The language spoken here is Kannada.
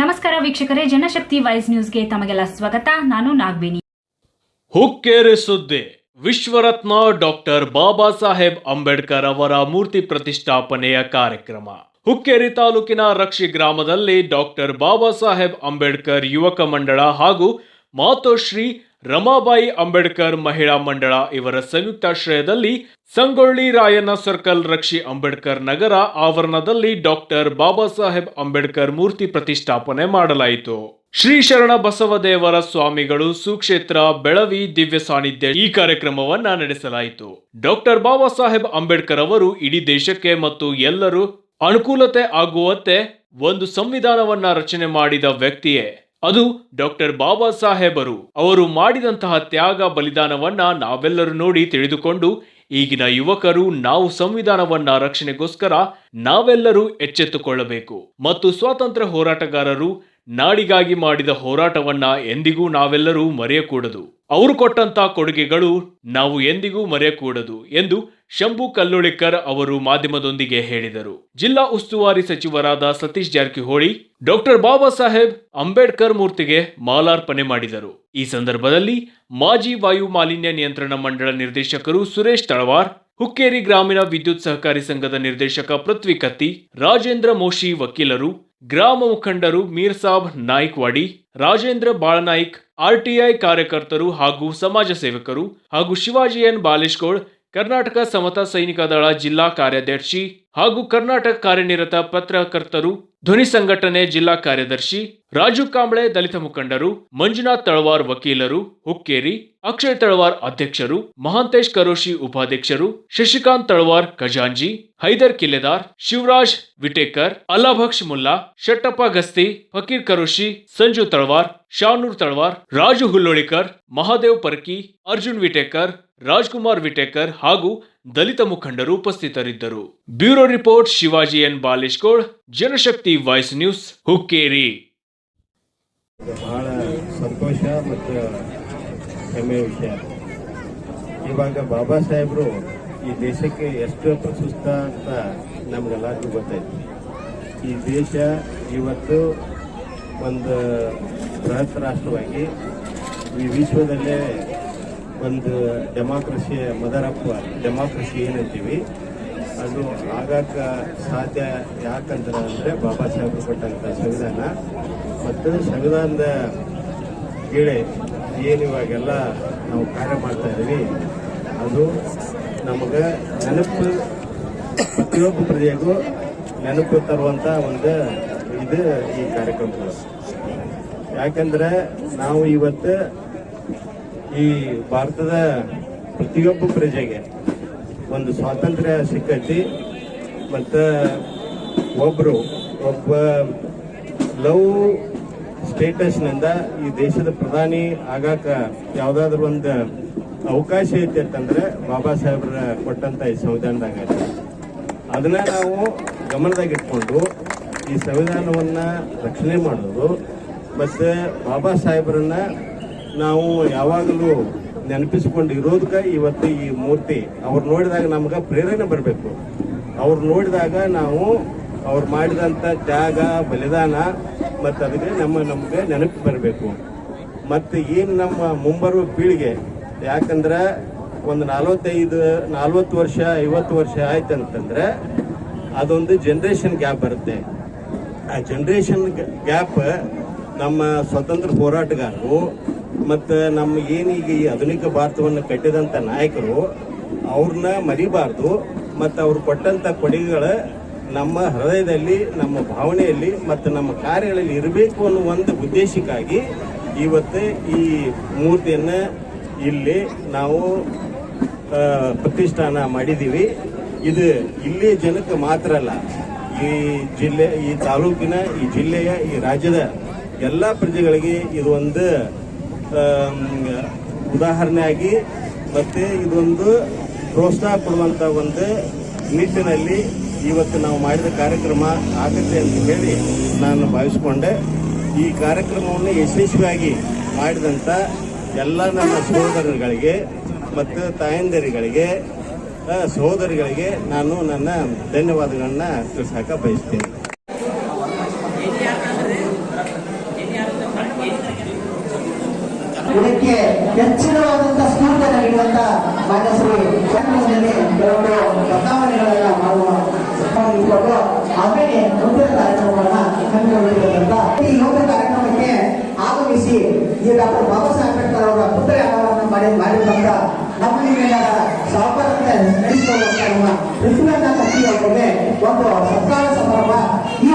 ನಮಸ್ಕಾರ ವೀಕ್ಷಕರೇ, ಜನಶಕ್ತಿ ವಾಯ್ಸ್ ನ್ಯೂಸ್ಗೆ ತಮಗೆಲ್ಲ ಸ್ವಾಗತ. ನಾನು ನಾಗವೇಣಿ. ಹುಕ್ಕೇರಿ ಸುದ್ದಿ. ವಿಶ್ವರತ್ನ ಡಾಕ್ಟರ್ ಬಾಬಾ ಸಾಹೇಬ್ ಅಂಬೇಡ್ಕರ್ ಅವರ ಮೂರ್ತಿ ಪ್ರತಿಷ್ಠಾಪನೆಯ ಕಾರ್ಯಕ್ರಮ. ಹುಕ್ಕೇರಿ ತಾಲೂಕಿನ ರಕ್ಷಿ ಗ್ರಾಮದಲ್ಲಿ ಡಾಕ್ಟರ್ ಬಾಬಾ ಸಾಹೇಬ್ ಅಂಬೇಡ್ಕರ್ ಯುವಕ ಮಂಡಳ ಹಾಗೂ ಮಾತೋಶ್ರೀ ರಮಾಬಾಯಿ ಅಂಬೇಡ್ಕರ್ ಮಹಿಳಾ ಮಂಡಳ ಇವರ ಸಂಯುಕ್ತಾಶ್ರಯದಲ್ಲಿ ಸಂಗೊಳ್ಳಿ ರಾಯಣ್ಣ ಸರ್ಕಲ್ ರಕ್ಷಿ ಅಂಬೇಡ್ಕರ್ ನಗರ ಆವರಣದಲ್ಲಿ ಡಾಕ್ಟರ್ ಬಾಬಾ ಸಾಹೇಬ್ ಅಂಬೇಡ್ಕರ್ ಮೂರ್ತಿ ಪ್ರತಿಷ್ಠಾಪನೆ ಮಾಡಲಾಯಿತು. ಶ್ರೀ ಶರಣ ಬಸವದೇವರ ಸ್ವಾಮಿಗಳು ಸುಕ್ಷೇತ್ರ, ಬೆಳವಿ, ದಿವ್ಯ ಸಾನ್ನಿಧ್ಯ ಈ ಕಾರ್ಯಕ್ರಮವನ್ನ ನಡೆಸಲಾಯಿತು. ಡಾಕ್ಟರ್ ಬಾಬಾ ಸಾಹೇಬ್ ಅಂಬೇಡ್ಕರ್ ಅವರು ಇಡೀ ದೇಶಕ್ಕೆ ಮತ್ತು ಎಲ್ಲರೂ ಅನುಕೂಲತೆ ಆಗುವಂತೆ ಒಂದು ಸಂವಿಧಾನವನ್ನ ರಚನೆ ಮಾಡಿದ ವ್ಯಕ್ತಿಯೇ. ಅದು ಡಾಕ್ಟರ್ ಬಾಬಾ ಸಾಹೇಬರು. ಅವರು ಮಾಡಿದಂತಹ ತ್ಯಾಗ ಬಲಿದಾನವನ್ನ ನಾವೆಲ್ಲರೂ ನೋಡಿ ತಿಳಿದುಕೊಂಡು, ಈಗಿನ ಯುವಕರು ನಾವು ಸಂವಿಧಾನವನ್ನ ರಕ್ಷಣೆಗೋಸ್ಕರ ನಾವೆಲ್ಲರೂ ಎಚ್ಚೆತ್ತುಕೊಳ್ಳಬೇಕು. ಮತ್ತು ಸ್ವಾತಂತ್ರ್ಯ ಹೋರಾಟಗಾರರು ನಾಡಿಗಾಗಿ ಮಾಡಿದ ಹೋರಾಟವನ್ನ ಎಂದಿಗೂ ನಾವೆಲ್ಲರೂ ಮರೆಯಕೂಡದು. ಅವರು ಕೊಟ್ಟಂತ ಕೊಡುಗೆಗಳು ನಾವು ಎಂದಿಗೂ ಮರೆಯಕೂಡದು ಎಂದು ಶಂಭು ಕಲ್ಲುಳಿಕರ್ ಅವರು ಮಾಧ್ಯಮದೊಂದಿಗೆ ಹೇಳಿದರು. ಜಿಲ್ಲಾ ಉಸ್ತುವಾರಿ ಸಚಿವರಾದ ಸತೀಶ್ ಜಾರಕಿಹೊಳಿ, ಡಾಕ್ಟರ್ ಬಾಬಾ ಸಾಹೇಬ್ ಅಂಬೇಡ್ಕರ್ ಮೂರ್ತಿಗೆ ಮಾಲಾರ್ಪಣೆ ಮಾಡಿದರು. ಈ ಸಂದರ್ಭದಲ್ಲಿ ಮಾಜಿ ವಾಯು ಮಾಲಿನ್ಯ ನಿಯಂತ್ರಣ ಮಂಡಳ ನಿರ್ದೇಶಕರು ಸುರೇಶ್ ತಳವಾರ್, ಹುಕ್ಕೇರಿ ಗ್ರಾಮೀಣ ವಿದ್ಯುತ್ ಸಹಕಾರಿ ಸಂಘದ ನಿರ್ದೇಶಕ ಪೃಥ್ವಿ ಕತ್ತಿ, ರಾಜೇಂದ್ರ ಮೋಶಿ ವಕೀಲರು ಗ್ರಾಮ ಮುಖಂಡರು ಮೀರ್ ಸಾಬ್ ನಾಯ್ಕ್ವಾಡಿ, ರಾಜೇಂದ್ರ ಬಾಳನಾಯ್ಕ್ ಆರ್ಟಿಐ ಕಾರ್ಯಕರ್ತರು ಹಾಗೂ ಸಮಾಜ ಸೇವಕರು ಹಾಗೂ ಶಿವಾಜಿ ಎನ್ ಬಾಲೇಶ್ಗೌಡ್ ಕರ್ನಾಟಕ ಸಮತಾ ಸೈನಿಕ ದಳ ಜಿಲ್ಲಾ ಕಾರ್ಯದರ್ಶಿ ಹಾಗೂ ಕರ್ನಾಟಕ ಕಾರ್ಯನಿರತ ಪತ್ರಕರ್ತರು ಧ್ವನಿ ಸಂಘಟನೆ ಜಿಲ್ಲಾ ಕಾರ್ಯದರ್ಶಿ ರಾಜು ಕಾಂಬಳೆ, ದಲಿತ ಮುಖಂಡರು, ಮಂಜುನಾಥ್ ತಳವಾರ್ ವಕೀಲರು, ಹುಕ್ಕೇರಿ, ಅಕ್ಷಯ್ ತಳವಾರ್ ಅಧ್ಯಕ್ಷರು, ಮಹಾಂತೇಶ್ ಕರೋಶಿ ಉಪಾಧ್ಯಕ್ಷರು, ಶಶಿಕಾಂತ್ ತಳವಾರ್ ಖಜಾಂಜಿ, ಹೈದರ್ ಕಿಲೆದಾರ್ ಶಿವರಾಜ್ ವಿಟೇಕರ್, ಅಲ್ಲಾಭಕ್ಷ್ ಮುಲ್ಲಾ, ಶೆಟ್ಟಪ್ಪ ಗಸ್ತಿ, ಫಕೀರ್ ಕರೋಶಿ, ಸಂಜು ತಳವಾರ್, ಶಾನೂರ್ ತಳವಾರ್, ರಾಜು ಹುಲ್ಲೋಳಿಕರ್, ಮಹಾದೇವ್ ಪರ್ಕಿ, ಅರ್ಜುನ್ ವಿಟೇಕರ್ ರಾಜ್ಕುಮಾರ್ ವಿಟೇಕರ್ ಹಾಗೂ ದಲಿತ ಮುಖಂಡರು ಉಪಸ್ಥಿತರಿದ್ದರು. Bureau report, Shivaji N. Baleshgoud Janashakti voice news, Hukkeri. ಬಹಳ ಸಂತೋಷ ಮತ್ತು ಹೆಮ್ಮೆಯ ವಿಷಯ. ಇವಾಗ ಬಾಬಾ ಸಾಹೇಬರು ಈ ದೇಶಕ್ಕೆ ಎಷ್ಟು ಪ್ರಶಸ್ತ ಅಂತ ನಮಗೆಲ್ಲರಿಗೂ ಗೊತ್ತೈತಿ ಈ ದೇಶ ಇವತ್ತು ಒಂದು ಬೃಹತ್ ರಾಷ್ಟ್ರವಾಗಿ ಈ ವಿಶ್ವದಲ್ಲೇ ಒಂದು ಡೆಮಾಕ್ರಸಿಯ ಮದರಪ್ಪ ಡೆಮಾಕ್ರಸಿ ಏನಂತೀವಿ, ಅದು ಆಗಾಕ ಸಾಧ್ಯ ಯಾಕಂದ್ರೆ ಅಂದರೆ ಬಾಬಾ ಸಾಹೇಬ್ ಕೊಟ್ಟಂಥ ಸಂವಿಧಾನ. ಮತ್ತು ಸಂವಿಧಾನದ ಕೀಳೆ ಏನು ಇವಾಗೆಲ್ಲ ನಾವು ಕಾರ್ಯ ಮಾಡ್ತಾ ಇದ್ದೀವಿ ಅದು ನಮಗೆ ನೆನಪು ಪ್ರತಿಯೊಬ್ಬ ಪ್ರಜೆಗೂ ನೆನಪು ತರುವಂಥ ಒಂದು ಇದು ಈ ಕಾರ್ಯಕ್ರಮಗಳು. ಯಾಕಂದ್ರೆ ನಾವು ಇವತ್ತು ಈ ಭಾರತದ ಪ್ರತಿಯೊಬ್ಬ ಪ್ರಜೆಗೆ ಒಂದು ಸ್ವಾತಂತ್ರ್ಯ ಸಿಕ್ಕೈತಿ ಮತ್ತು ಒಬ್ಬರು ಒಬ್ಬ ಲವ್ ಸ್ಟೇಟಸ್ನಿಂದ ಈ ದೇಶದ ಪ್ರಧಾನಿ ಆಗಾಕ ಯಾವುದಾದ್ರೂ ಒಂದು ಅವಕಾಶ ಐತಿ ಅಂತಂದ್ರೆ ಬಾಬಾ ಸಾಹೇಬ್ರ ಕೊಟ್ಟಂತ ಈ ಸಂವಿಧಾನದಾಗ. ಅದನ್ನ ನಾವು ಗಮನದಾಗ ಇಟ್ಕೊಂಡು ಈ ಸಂವಿಧಾನವನ್ನ ರಕ್ಷಣೆ ಮಾಡೋದು, ಮತ್ತೆ ಬಾಬಾ ಸಾಹೇಬ್ರನ್ನ ನಾವು ಯಾವಾಗಲೂ ನೆನಪಿಸಿಕೊಂಡು ಇರೋದಕ್ಕೆ ಇವತ್ತು ಈ ಮೂರ್ತಿ, ಅವ್ರು ನೋಡಿದಾಗ ನಮ್ಗೆ ಪ್ರೇರಣೆ ಬರಬೇಕು. ಅವ್ರು ನೋಡಿದಾಗ ನಾವು ಅವ್ರು ಮಾಡಿದಂಥ ತ್ಯಾಗ, ಬಲಿದಾನ, ಮತ್ತು ಅದಕ್ಕೆ ನಮ್ಮ, ನಮಗೆ ನೆನಪು ಬರಬೇಕು. ಮತ್ತು ಏನು ನಮ್ಮ ಮುಂಬರುವ ಪೀಳಿಗೆ, ಯಾಕಂದ್ರೆ ಒಂದು ನಲವತ್ತೈದು, ನಲ್ವತ್ತು ವರ್ಷ, ಐವತ್ತು ವರ್ಷ ಆಯ್ತು ಅಂತಂದ್ರೆ ಅದೊಂದು ಜನ್ರೇಷನ್ ಗ್ಯಾಪ್ ಬರುತ್ತೆ. ಆ ಜನ್ರೇಷನ್ ಗ್ಯಾಪ್ ನಮ್ಮ ಸ್ವತಂತ್ರ ಹೋರಾಟಗಾರರು ಮತ್ತು ನಮ್ಮ ಏನೀಗ ಈ ಆಧುನಿಕ ಭಾರತವನ್ನು ಕಟ್ಟಿದಂಥ ನಾಯಕರು ಅವ್ರನ್ನ ಮರಿಬಾರ್ದು, ಮತ್ತು ಅವ್ರು ಕೊಟ್ಟಂಥ ಕೊಡುಗೆಗಳ ನಮ್ಮ ಹೃದಯದಲ್ಲಿ, ನಮ್ಮ ಭಾವನೆಯಲ್ಲಿ, ಮತ್ತು ನಮ್ಮ ಕಾರ್ಯಗಳಲ್ಲಿ ಇರಬೇಕು ಅನ್ನೋ ಒಂದು ಉದ್ದೇಶಕ್ಕಾಗಿ ಇವತ್ತು ಈ ಮೂರ್ತಿಯನ್ನು ಇಲ್ಲಿ ನಾವು ಪ್ರತಿಷ್ಠಾನ ಮಾಡಿದ್ದೀವಿ ಇದು ಇಲ್ಲಿ ಜನಕ್ಕೆ ಮಾತ್ರ ಅಲ್ಲ, ಈ ಜಿಲ್ಲೆ, ಈ ತಾಲೂಕಿನ, ಈ ಜಿಲ್ಲೆಯ, ಈ ರಾಜ್ಯದ ಎಲ್ಲ ಪ್ರಜೆಗಳಿಗೆ ಇದು ಒಂದು ಉದಾಹರಣೆಯಾಗಿ ಮತ್ತೆ ಇದೊಂದು ಪ್ರೋತ್ಸಾಹ ಕೊಡುವಂತ ಒಂದು ನಿಟ್ಟಿನಲ್ಲಿ ಇವತ್ತು ನಾವು ಮಾಡಿದ ಕಾರ್ಯಕ್ರಮ ಆಗುತ್ತೆ ಅಂತ ಹೇಳಿ ನಾನು ಭಾವಿಸಿಕೊಂಡೆ. ಈ ಕಾರ್ಯಕ್ರಮವನ್ನು ಯಶಸ್ವಿಯಾಗಿ ಮಾಡಿದಂಥ ಎಲ್ಲ ನನ್ನ ಸಹೋದರಗಳಿಗೆ ಮತ್ತು ತಾಯಂದಿರಿಗಳಿಗೆ ಸಹೋದರಿಗಳಿಗೆ ನಾನು ನನ್ನ ಧನ್ಯವಾದಗಳನ್ನ ತಿಳಿಸಕ ಬಯಸ್ತೇನೆ. ಹೆಚ್ಚಿನವಾದಂತಹ ಸ್ಫೂರ್ತಿಯನ್ನು ನೀಡುವಂತ ಮಾನ್ಯ ಶ್ರೀ ಕನ್ನಡದಲ್ಲಿ ಕೆಲವೊಂದು ಬದಲಾವಣೆಗಳನ್ನ ಮಾಡುವ ಇಟ್ಕೊಂಡು ಆಮೇಲೆ ಮುಂದಿನ ಕಾರ್ಯಕ್ರಮಗಳನ್ನ ಹಮ್ಮಿಕೊಂಡಿರುವಂತ ಈ ಯೋಗ ಕಾರ್ಯಕ್ರಮಕ್ಕೆ ಆಗಮಿಸಿ ಈ ಡಾಕ್ಟರ್ ಬಾಬಾ ಸಾಹೇಬ್ ಅಂಬೇಡ್ಕರ್ ಅವರ ಪುತ್ರ ಯಾಗವನ್ನು ಮಾಡಿ ಮಾಡಿದಂತ ನಮ್ಮ ನಿಮ್ಮೆಲ್ಲ ಸಹಕಾರತೆ ನಡೆಸಿಕೊಳ್ಳುವಂತ ನಮ್ಮ ಪೃಥ್ವಿನಾಥ ಕಟ್ಟಿ ಅವರಿಗೆ ಒಂದು ಸತ್ಕಾರ ಸಮಾರಂಭ ಈ